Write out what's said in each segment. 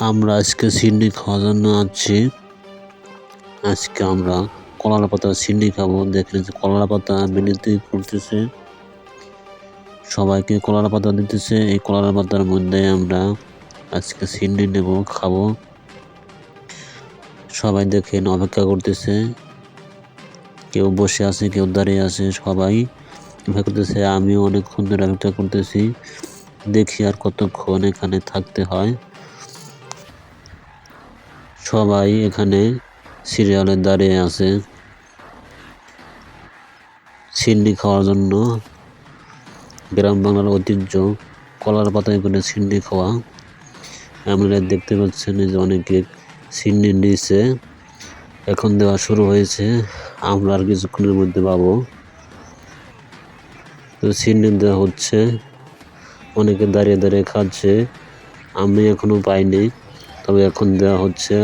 আমরা আজকে সিন্নি খাওয়ার জন্য আছি। আজকে আমরা কলার পাতা সিন্নি খাব। দেখলেন যে কলার পাতা বিলিতি করতেছে। সবাইকে কলার পাতা দিতেছে। এই কলার পাতার মধ্যে আমরা আজকে সিন্নি নেব, খাব। সবাই দেখেন অপেক্ষা করতেছে। কেউ বসে আছে, কেউ দাঁড়িয়ে আছে, সবাই অপেক্ষা করতেছে। আমিও অনেকক্ষণ ধরে অপেক্ষা করতেছি। দেখি আর কতক্ষণ এখানে থাকতে হয়। সবাই এখানে সিরিয়ালে দাঁড়িয়ে আছে সিন্নি খাওয়ার জন্য। গ্রাম বাংলার ঐতিহ্য, কলার পাতায় করে সিন্নি খাওয়া। আপনারা দেখতে পাচ্ছেন যে অনেকে সিন্নি নিয়েছে এখন দেওয়া শুরু হয়েছে। আমরা আর কিছুক্ষণের মধ্যে পাবো। তো সিন্নি দেওয়া হচ্ছে। অনেকে দাঁড়িয়ে দাঁড়িয়ে খাচ্ছে। আমি এখনও পাইনি। তবে এখন দেওয়া হচ্ছে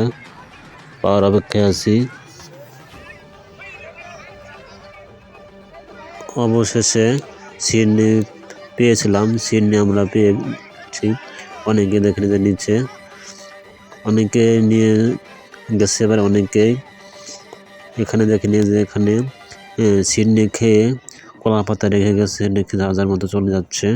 পাওয়ার অপেক্ষায় আছি। অবশেষে সিন্নি পেয়েছিলাম সিন্নি আমরা পেয়েছি। অনেকে দেখে নিতে নিচ্ছে। অনেকে নিয়ে গেছে, এবার অনেকেই এখানে দেখে নিয়ে যে এখানে সিন্নি খেয়ে কলা পাতা রেখে গেছে রেখে যাওয়ার মতো চলে যাচ্ছে।